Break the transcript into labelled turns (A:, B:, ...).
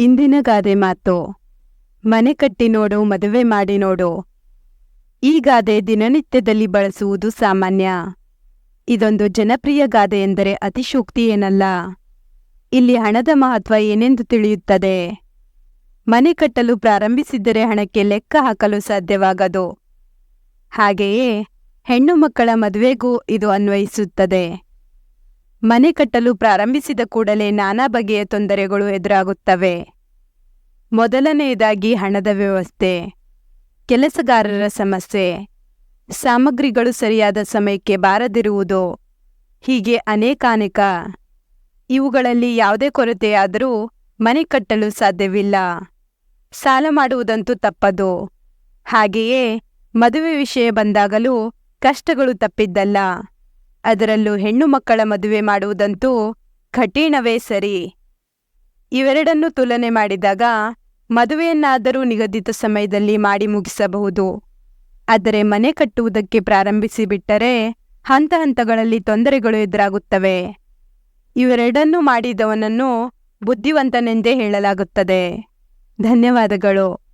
A: ಇಂದಿನ ಗಾದೆ ಮಾತು. ಮನೆ ಕಟ್ಟಿ ನೋಡು, ಮದುವೆ ಮಾಡಿ ನೋಡು. ಈ ಗಾದೆ ದಿನನಿತ್ಯದಲ್ಲಿ ಬಳಸುವುದು ಸಾಮಾನ್ಯ. ಇದೊಂದು ಜನಪ್ರಿಯ ಗಾದೆ ಎಂದರೆ ಅತಿಶೋಕ್ತಿ ಏನಲ್ಲ. ಇಲ್ಲಿ ಹಣದ ಮಹತ್ವ ಏನೆಂದು ತಿಳಿಯುತ್ತದೆ? ಮನೆ ಕಟ್ಟಲು ಪ್ರಾರಂಭಿಸಿದ್ದರೆ ಹಣಕ್ಕೆ ಲೆಕ್ಕ ಹಾಕಲು ಸಾಧ್ಯವಾಗದು. ಹಾಗೆಯೇ ಹೆಣ್ಣು ಮಕ್ಕಳ ಮದುವೆಗೂ ಇದು ಅನ್ವಯಿಸುತ್ತದೆ. ಮನೆ ಕಟ್ಟಲು ಪ್ರಾರಂಭಿಸಿದ ಕೂಡಲೇ ನಾನಾ ಬಗೆಯ ತೊಂದರೆಗಳು ಎದುರಾಗುತ್ತವೆ. ಮೊದಲನೆಯದಾಗಿ ಹಣದ ವ್ಯವಸ್ಥೆ, ಕೆಲಸಗಾರರ ಸಮಸ್ಯೆ, ಸಾಮಗ್ರಿಗಳು ಸರಿಯಾದ ಸಮಯಕ್ಕೆ ಬಾರದಿರುವುದು, ಹೀಗೆ ಅನೇಕಾನೇಕ. ಇವುಗಳಲ್ಲಿ ಯಾವುದೇ ಕೊರತೆಯಾದರೂ ಮನೆ ಕಟ್ಟಲು ಸಾಧ್ಯವಿಲ್ಲ. ಸಾಲ ಮಾಡುವುದಂತೂ ತಪ್ಪದು. ಹಾಗೆಯೇ ಮದುವೆ ವಿಷಯ ಬಂದಾಗಲೂ ಕಷ್ಟಗಳು ತಪ್ಪಿದ್ದಲ್ಲ. ಅದರಲ್ಲೂ ಹೆಣ್ಣು ಮಕ್ಕಳ ಮದುವೆ ಮಾಡುವುದಂತೂ ಕಠಿಣವೇ ಸರಿ. ಇವೆರಡನ್ನು ತುಲನೆ ಮಾಡಿದಾಗ ಮದುವೆಯನ್ನಾದರೂ ನಿಗದಿತ ಸಮಯದಲ್ಲಿ ಮಾಡಿ ಮುಗಿಸಬಹುದು. ಆದರೆ ಮನೆ ಕಟ್ಟುವುದಕ್ಕೆ ಪ್ರಾರಂಭಿಸಿಬಿಟ್ಟರೆ ಹಂತ ಹಂತಗಳಲ್ಲಿ ತೊಂದರೆಗಳು ಎದುರಾಗುತ್ತವೆ. ಇವೆರಡನ್ನೂ ಮಾಡಿದವನನ್ನು ಬುದ್ಧಿವಂತನೆಂದೇ ಹೇಳಲಾಗುತ್ತದೆ. ಧನ್ಯವಾದಗಳು.